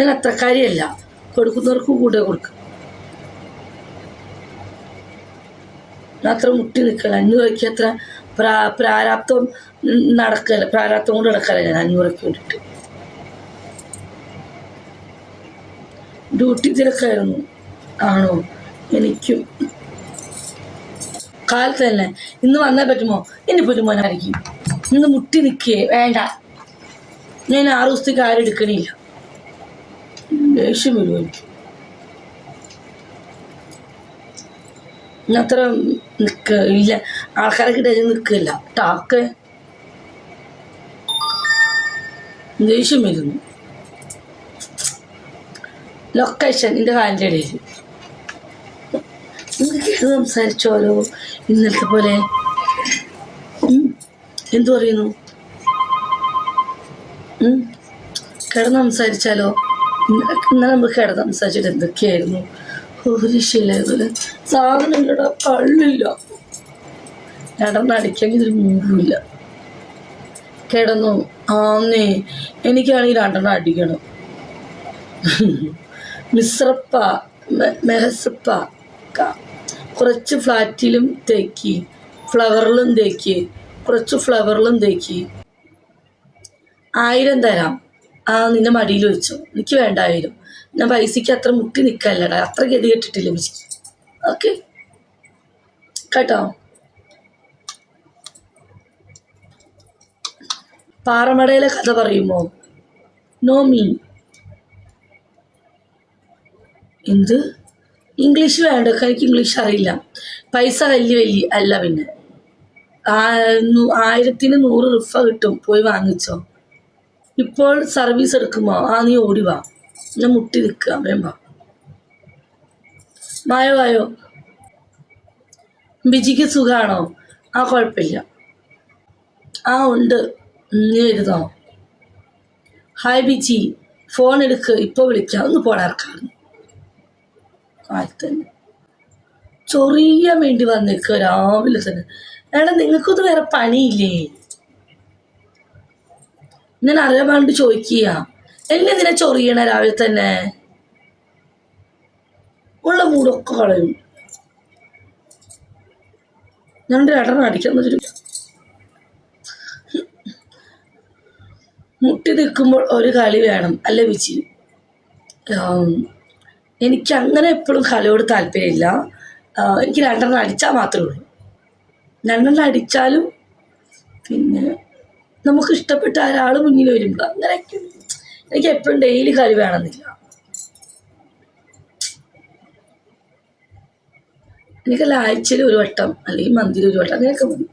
ഞാൻ അത്രക്കാരിയല്ല കൊടുക്കുന്നവർക്കും കൂടെ കൊടുക്കും. അത്ര മുട്ടി നിൽക്കല അഞ്ഞൂറയ്ക്ക് അത്ര പ്രാ പ്രാരാബ്ദം നടക്കല പ്രാരാബ്ദം കൊണ്ട് നടക്കല ഞാൻ അഞ്ഞൂറയ്ക്ക് വേണ്ടിയിട്ട് ഡ്യൂട്ടി തിരക്കായിരുന്നു. ആണോ? എനിക്കും. കാലത്ത് തന്നെ. ഇന്ന് വന്നാൽ പറ്റുമോ? ഇനി പറ്റുമോ ഞാനായിരിക്കും ഇന്ന് മുട്ടി നിൽക്കേ. വേണ്ട. ഞാൻ ആറ് ദിവസത്തേക്ക് ആരും എടുക്കണില്ല. ദേഷ്യം വരും എനിക്ക് അത്ര നിൽക്ക ഇല്ല. ആൾക്കാരെ കിട്ടിയ നിൽക്കില്ല ടാക്ക്. ദേഷ്യം വരുന്നു. ലൊക്കേഷൻ എന്റെ കാലിന്റെ ഇടയിൽ. നിങ്ങൾക്ക് സംസാരിച്ചോലോ ഇന്നലത്തെ പോലെ. എന്തു പറയുന്നു. കിടന്ന് സംസാരിച്ചാലോ? ഇന്നലെ നമ്മൾ കിടന്ന് സംസാരിച്ചിട്ട് എന്തൊക്കെയായിരുന്നു? ഒരു ശിലകൾ സാധനം ഇല്ലടാ കള്ളില്ല. കിടന്ന് അടിക്കാൻ ഇതൊരു മൂടുമില്ല കിടന്നു. ആന്നേ എനിക്കാണെങ്കിൽ രണ്ടെണ്ണം അടിക്കണം. മിശ്രപ്പ മെഹസപ്പ കുറച്ച് ഫ്ലാറ്റിലും തേക്കി ഫ്ലവറിലും തേക്കി കുറച്ച് ഫ്ലവറിലും തേക്കി. ആയിരം തരാം. ആ നിന്നെ മടിയിൽ വെച്ചു എനിക്ക് വേണ്ടായിരുന്നു. ഞാൻ പൈസയ്ക്ക് അത്ര മുട്ടി നിൽക്കല്ലടാ. അത്ര ഗതി കെട്ടിട്ടില്ല മിസ് ഓക്കെ. കേട്ടോ? പാറമടയിലെ കഥ പറയുമോ? നോ മീ എന്ത്? ഇംഗ്ലീഷ് വേണ്ട. എനിക്ക് ഇംഗ്ലീഷ് അറിയില്ല. പൈസ വലിയ വലിയ അല്ല പിന്നെ. ആയിരത്തിന് നൂറ് റിഫ കിട്ടും. പോയി വാങ്ങിച്ചോ. ഇപ്പോൾ സർവീസ് എടുക്കുമോ? ആ നീ ഓടി വാ. ഞാൻ മുട്ടി നിൽക്കുക വേണ്ട വാ വായോ ബിജിക്ക് സുഖാണോ? ആ കുഴപ്പമില്ല. ആ ഉണ്ട്. നീ എഴുതോ. ഹായ് ബിജി. ഫോൺ എടുക്ക്. ഇപ്പോൾ വിളിക്കാം. ഒന്ന് പോടാർക്കാണ് കാലത്തന്നെ ചൊറിയാൻ വേണ്ടി വന്നേക്കുക രാവിലെ തന്നെ. എടാ നിങ്ങൾക്കൊന്നും വേറെ പണിയില്ലേ? ഞാൻ അറിയാൻ വേണ്ടി ചോദിക്കുക. എന്നെ എന്തിനാ ചൊറിയണ രാവിലെ തന്നെ. ഉള്ള മൂടൊക്കെ കളയും. ഞാൻ രണ്ടെണ്ണം അടിക്കാൻ മുട്ടി നിൽക്കുമ്പോൾ ഒരു കളി വേണം. അല്ലേ വിച്ചി എനിക്ക് അങ്ങനെ എപ്പോഴും കളിയോട് താല്പര്യമില്ല. എനിക്ക് രണ്ടെണ്ണം അടിച്ചാൽ മാത്രമേ ഉള്ളൂ. രണ്ടെണ്ണം അടിച്ചാലും പിന്നെ നമുക്ക് ഇഷ്ടപ്പെട്ട ഒരാൾ മുന്നിൽ വരുമ്പോൾ അങ്ങനെയൊക്കെ എനിക്ക് എപ്പോഴും ഡെയിലി കറി വേണമെന്നില്ല. എനിക്കല്ല ആഴ്ചയിൽ ഒരു വട്ടം അല്ലെങ്കിൽ മന്തിൽ ഒരു വട്ടം അങ്ങനെയൊക്കെ മതി.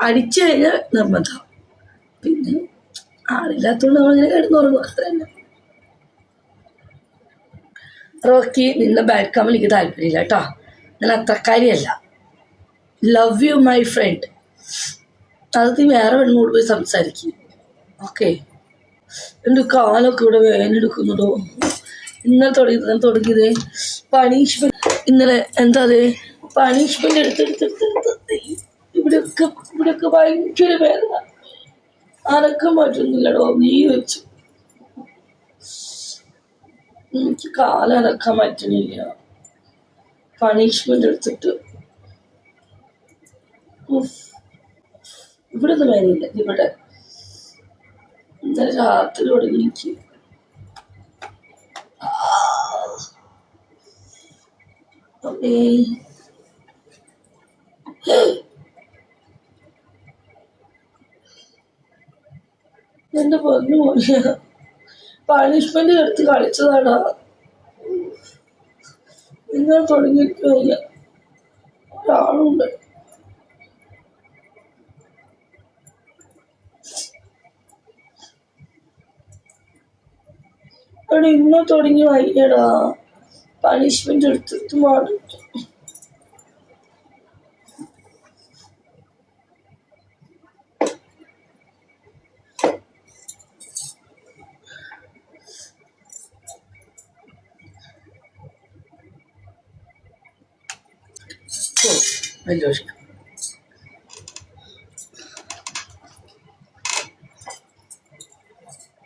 അടിച്ചു കഴിഞ്ഞാൽ നിർബന്ധം. പിന്നെ ആളില്ലാത്തതുകൊണ്ട് നമ്മളിങ്ങനെ കിടന്നുറങ്ങും അത്ര തന്നെ. റോക്കി നിന്ന ബാഡ് കമ്മൽ എനിക്ക് താല്പര്യമില്ല കേട്ടോ. ഞാൻ അത്രക്കാരിയല്ല. ലവ് യു മൈ ഫ്രണ്ട് അത് വേറെ പെണ്ണോട് പോയി സംസാരിക്കും. ഓക്കെ. എന്റെ കാലൊക്കെ ഇവിടെ വേനെടുക്കുന്നുണ്ടോ ഇന്നലെ തുടങ്ങി തുടങ്ങിയത്. പണിഷ്മെന്റ് ഇന്നലെ എന്താ അത്? പണിഷ്മെന്റ് എടുത്തെടുത്തെടുത്തെടുത്ത് ഇവിടെയൊക്കെ ഇവിടെയൊക്കെ ഭയങ്കര വേദന. അനക്കം പറ്റുന്നില്ലടോ നീ വെച്ചു. എനിക്ക് കാലം അനക്കാൻ പറ്റണില്ല പണിഷ്മെന്റ് എടുത്തിട്ട്. ഉഫ്. ഇവിടെ ഒന്നും വേദനയില്ല ഇവിടെ. ഇന്നലെ രാത്രി തുടങ്ങി എനിക്ക്. എന്റെ പൊന്നു മോനെ. പണിഷ്മെന്റ് എടുത്ത് കളിച്ചതാടാ നിങ്ങൾ തുടങ്ങിയിരിക്കുക ഒരാളുണ്ട്. എടാ ഇന്ന് തുടങ്ങി വയ്യടാ പണിഷ്മെന്റ് എടുത്തിട്ട് മാറി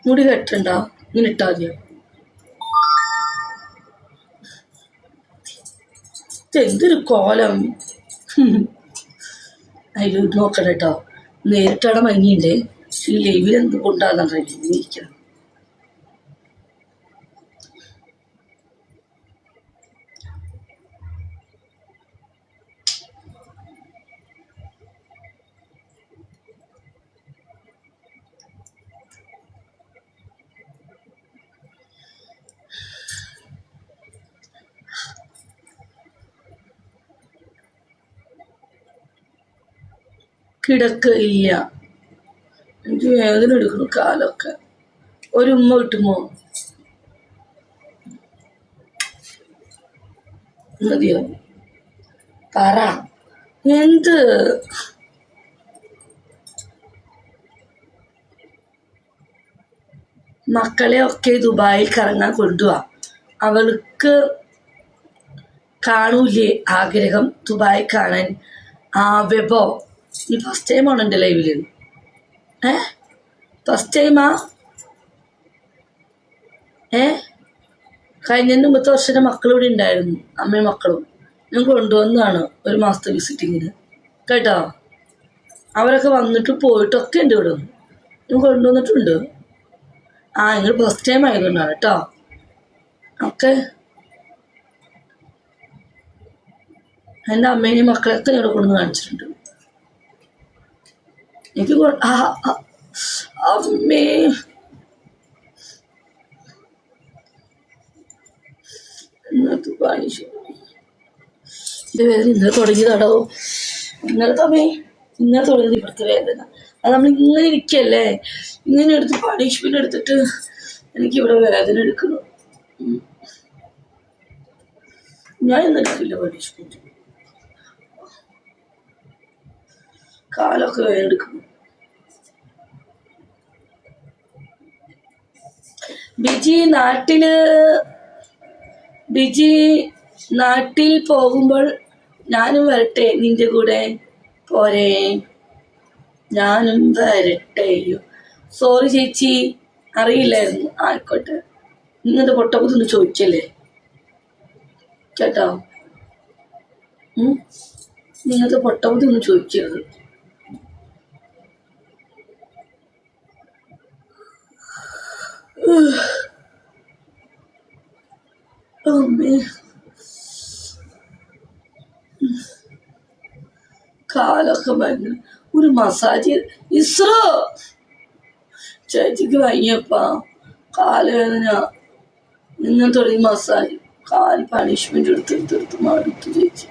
മുടി കെട്ടണ്ട ഇങ്ങനെ ഇട്ടാ മതിയോ? ഇതെന്തൊരു കോലം. അതിൽ നോക്കണം കേട്ടോ പക്ഷെ ഈ ലൈവിൽ എന്ത് കൊണ്ടാന്നറിയില്ല ഇരിക്കണം. കിടക്ക ഇല്ല. എനിക്ക് വേദന എടുക്കുന്നു കാലൊക്കെ. ഒരു ഉമ്മ കിട്ടുമോ മതിയോ? പറ. എന്ത്? മക്കളെ ഒക്കെ ദുബായിൽ കറങ്ങാൻ കൊണ്ടുപോവാ അവൾക്ക് കാണൂലേ ആഗ്രഹം ദുബായി കാണാൻ. ആ വെബോ. ഈ ഫസ്റ്റ് ടൈമാണ് എന്റെ ലൈവിൽ ഏ? ഫസ്റ്റ് ടൈമാ ഏ? കഴിഞ്ഞ മുമ്പത്തെ വർഷം എന്റെ മക്കൾ ഇവിടെ ഉണ്ടായിരുന്നു അമ്മയും മക്കളും. ഞാൻ കൊണ്ടുവന്നതാണ് ഒരു മാസത്തെ വിസിറ്റിങ്ങിന് കേട്ടോ? അവരൊക്കെ വന്നിട്ട് പോയിട്ടൊക്കെ ഉണ്ട് ഇവിടെ. ഞാൻ കൊണ്ടുവന്നിട്ടുണ്ട്. ആ നിങ്ങൾ ഫസ്റ്റ് ടൈം ആയതുകൊണ്ടാണ് കേട്ടോ. ഓക്കെ. എന്റെ അമ്മേനെയും മക്കളെയൊക്കെ ഇവിടെ കൊണ്ടുവന്ന് കാണിച്ചിട്ടുണ്ട്. എനിക്ക് അമ്മേ ഇന്നത്തെ പണിഷ് ഇത് വേദന ഇന്നലെ തുടങ്ങിയതാടോ ഇന്നലെ തമ്മേ ഇന്നലെ തുടങ്ങിയത് ഇവിടുത്തെ വേദന. അത് നമ്മൾ ഇങ്ങനെ ഇരിക്കല്ലേ? ഇങ്ങനെ എടുത്ത് പണിഷ്മെന്റ് എടുത്തിട്ട് എനിക്ക് ഇവിടെ വേദന എടുക്കണം. ഞാൻ ഇന്ന് എടുക്കില്ല പണിഷ്മെന്റ് കാലൊക്കെ വേദന ബിജി നാട്ടിൽ ബിജി നാട്ടിൽ പോകുമ്പോൾ ഞാനും വരട്ടെ നിന്റെ കൂടെ? പോരെ. ഞാനും വരട്ടെയോ സോറി ചേച്ചി അറിയില്ലായിരുന്നു. ആയിക്കോട്ടെ. നിങ്ങളുടെ പൊട്ടപ്പത്തൊന്ന് ചോദിച്ചല്ലേ? കേട്ടോ? നിങ്ങളുടെ പൊട്ടപ്പത്തൊന്ന് ചോദിക്കരുത്. കാലൊക്കെ ഭയങ്കര ഒരു മസാജ് ഇസ്രോ! ചേച്ചിക്ക് വയ്യപ്പാ കാലുവേദന. ഇന്ന് തുടങ്ങി മസാജ്. കാൽ പണിഷ്മെന്റ് എടുത്തെടുത്തെടുത്ത് മടുത്തു ചേച്ചി.